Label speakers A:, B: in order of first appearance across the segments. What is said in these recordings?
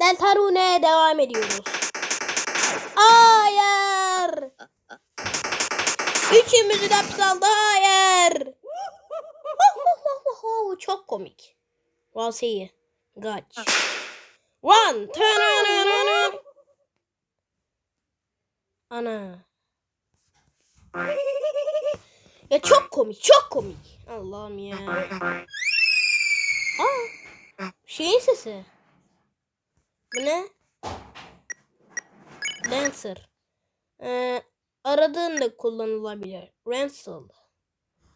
A: Deltarune'ye devam ediyoruz. Hayır. Üçümüzü de hapis aldı. Hayır. Çok komik. Valseyi. Kaç. One. Ana. Ya çok komik, çok komik. Allah'ım ya. Aa, şeyin sesi. Bu ne? Lancer. Ee, aradığında kullanılabilir. Ransel.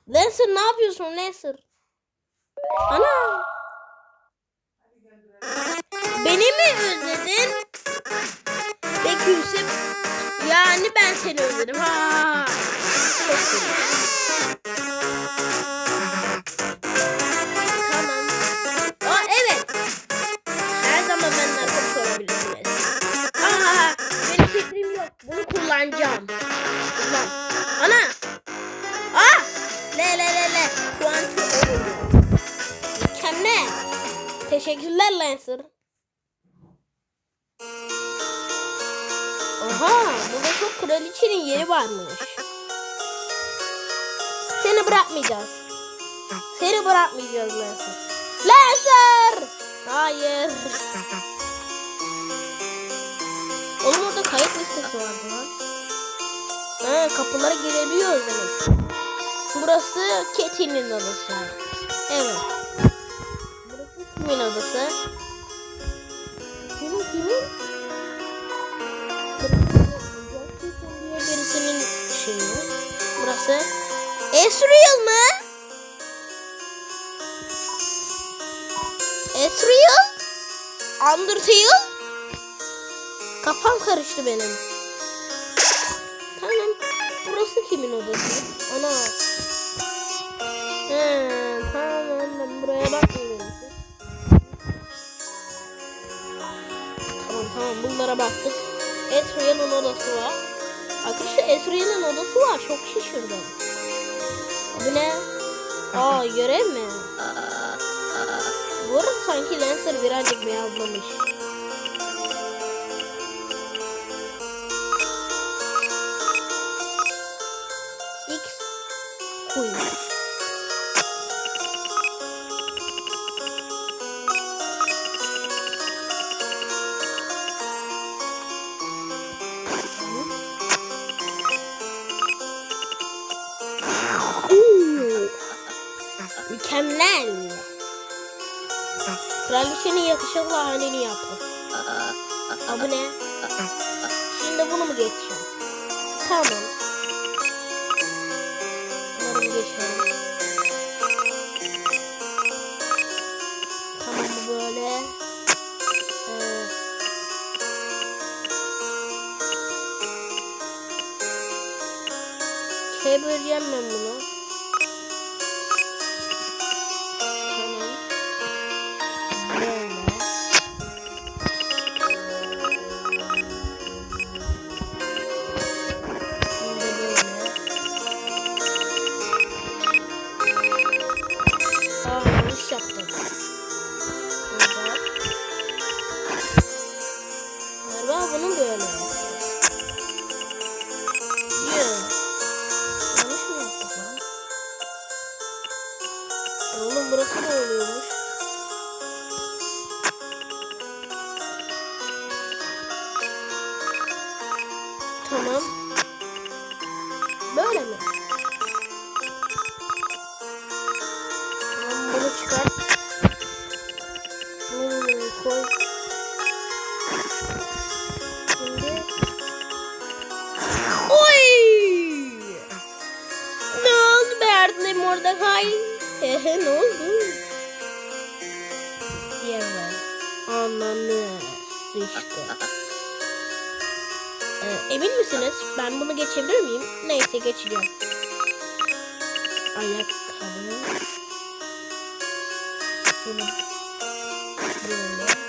A: Lancer ne yapıyorsun Lancer? Ana. Beni mi özledin? Peki Yusuf. Yani ben seni özledim. Ha. Çok komik. Teşekkürler Lancer. Aha, burada çok kraliçenin yeri varmış. Seni bırakmayacağız. Seni bırakmayacağız Lancer. Lancer! Hayır. Oğlum orada kayıt listesi vardı lan. Ha, kapılara girebiliyoruz demek. Burası Ketin'in adası. Evet. Kimin adası? Kimin kimin? diye birisinin şeyi. Burası Ezreal mı? Ezreal? Undertale? Kafam karıştı benim. Tamam. Burası kimin odası? Ana. He, tamam ben buraya bakmıyorum. Bunlara baktık. Ezreal'ın odası var. Arkadaşlar Ezreal'ın odası var. Çok şaşırdım. Bu ne? Aa görev mi? Bu arada sanki Lancer birazcık beyazlamış. Mükemmel. Kraliçenin yakışıklı halini yaptım. Aa, bu ne? Şimdi bunu mu geçeceğim? Tamam. Bir geçelim. Tamam bu böyle. Ee, şey böleceğim ben bunu. Ee, emin misiniz? Ben bunu geçebilir miyim? Neyse geçeceğim. Ayakkabı. Bunu böyle.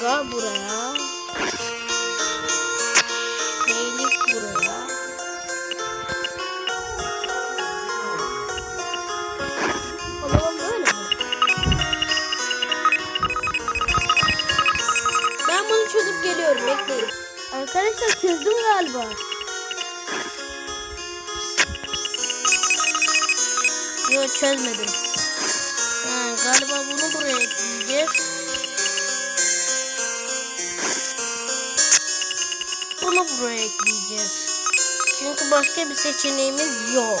A: Gaga buraya. Beylik buraya. Zaman böyle mi? Ben bunu çözüp geliyorum. Bekleyin. Arkadaşlar çözdüm galiba. Yok çözmedim. Ha, galiba bunu buraya ekleyeceğiz. Bunu buraya ekleyeceğiz. Çünkü başka bir seçeneğimiz yok.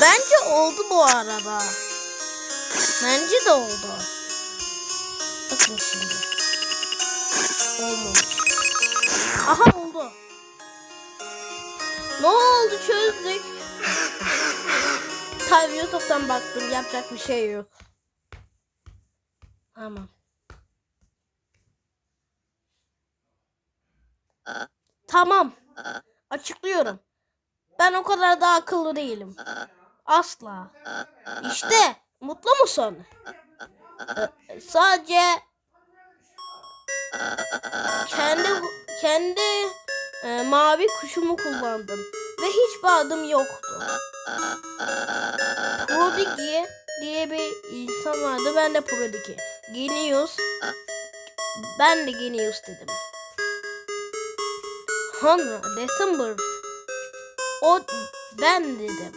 A: Bence oldu bu arada. Bence de oldu. Bakın şimdi. Olmamış. Aha oldu. Ne oldu çözdük. Tabii YouTube'dan baktım yapacak bir şey yok. Tamam. Tamam. Açıklıyorum. Ben o kadar da akıllı değilim. Asla. İşte mutlu musun? Sadece kendi kendi e, mavi kuşumu kullandım ve hiçbir adım yoktu. Prodigi diye bir insan vardı. Ben de Prodigi. Genius. Ben de Genius dedim. Sonra December. O ben dedim.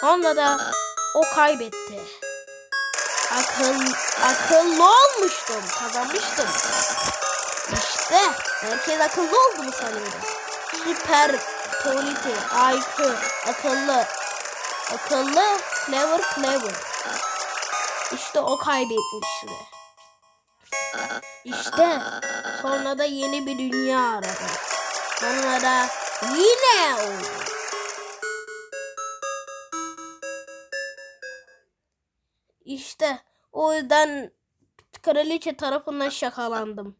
A: Sonra da o kaybetti. Akıl, akıllı olmuştum. Kazanmıştım. İşte herkes akıllı oldu mu sanıyorum. Süper, politi, IQ, akıllı. Akıllı, clever, clever. İşte o kaybetmişti. İşte sonra da yeni bir dünya aradı. Sonra da yine oldu. İşte o yüzden kraliçe tarafından şakalandım.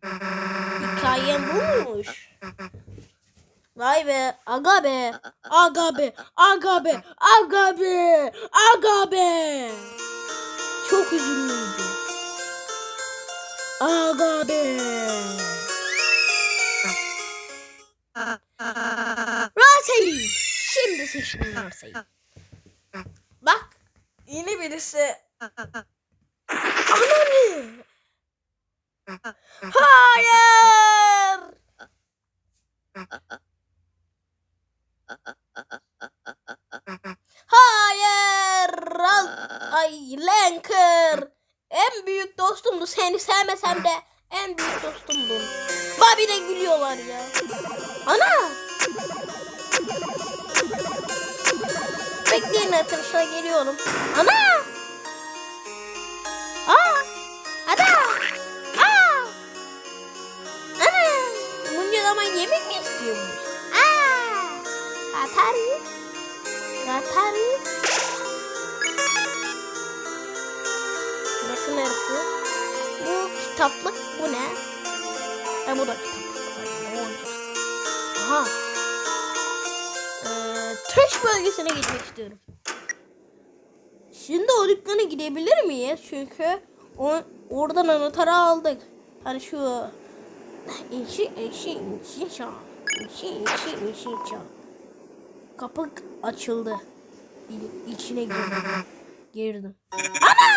A: Hikayem buymuş. Vay be, aga be, aga be, aga be, aga be, aga be. Çok üzünlüydüm. Aga be. Rarsayı. Şimdi seçtim Rarsayı. Bak, yeni birisi Ananı! Hayır! Al, ay Lanker! En büyük dostumdu. Seni sevmesem de en büyük dostumdun. Bobby'de gülüyorlar ya. Ana! Bekleyin arkadaşlar geliyorum. Ana! Kitaplık bu ne? E bu da kitaplık. Ne olacak? Aha. Ee, trash bölgesine gitmek istiyorum. Şimdi o dükkana gidebilir miyiz? Çünkü o, oradan anahtarı aldık. Hani şu işi işi işi çal. İşi işi işi çal. Kapı açıldı. İ- içine girdim. Girdim. Ana!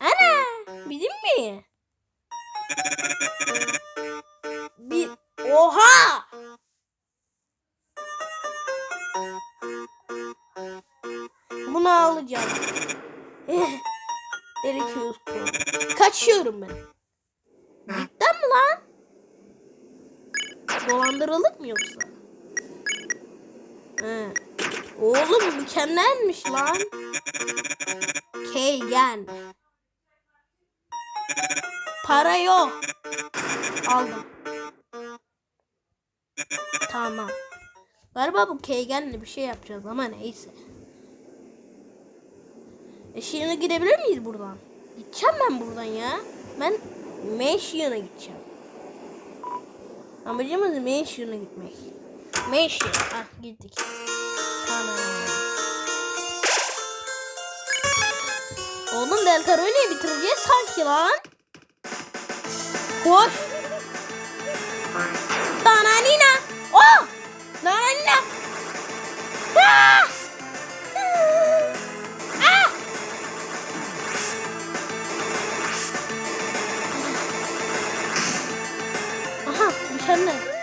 A: Ana! Bizim mi? Bir Oha! Bunu alacağım. Eh, Gerekiyor. Kaçıyorum ben. Cidden mi lan? Dolandırıldık mı yoksa? He. Oğlum mükemmelmiş lan. Para yok. Aldım. Tamam. Galiba bu Keygen'le bir şey yapacağız ama neyse. Eşiğine gidebilir miyiz buradan? Gideceğim ben buradan ya. Ben Meşyon'a gideceğim. Amacımız Meşyon'a gitmek. Meşyon. Ah gittik. Tamam. Oğlum Deltaroy'u bitireceğiz sanki lan. Koş. Dananina. Oh! Dananina. Ah! Ah! Aha mükemmel.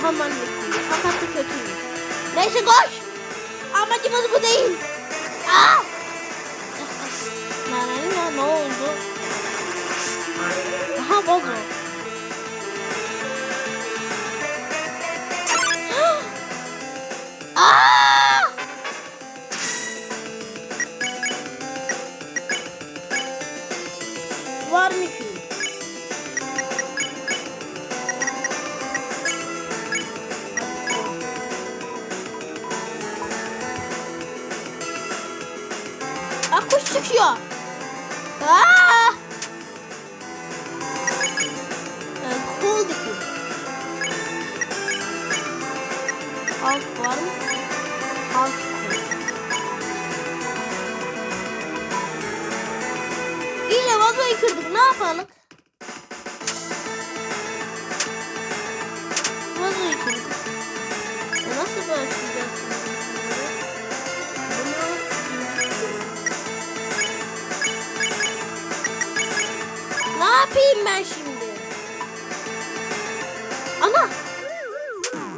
A: Kuyu. Fakat bu kötüymüş. Neyse koş. Amacımız bu değil. Aa! Ne, ne, ne oldu? Aha bozo. Aa! Var mı ki? Çıkıyor. Aa! Ee, bir film. Alt var mı? Alt cool. İyice vazoyu kırdık. Ne yapalım? Yapayım ben şimdi? Ana!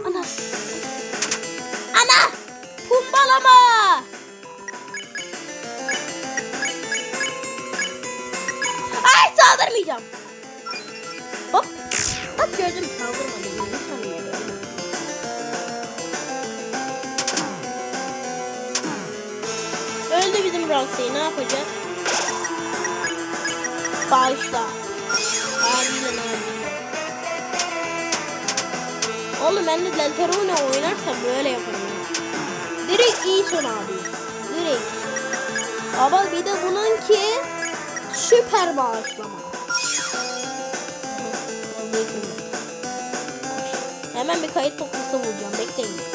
A: Ana! Ana! Pumbalama! Ay saldırmayacağım. Hop. Bak gördüm saldırmadım. Öldü bizim Roxy. Ne yapacağız? Bağışla. Abiyle. Oğlum ben de Deltarune oynarsam böyle yaparım ya. Direkt iyi son abi. Direkt. Ama bir de bununki süper bağışlama. Hemen bir kayıt noktası bulacağım. Bekleyin.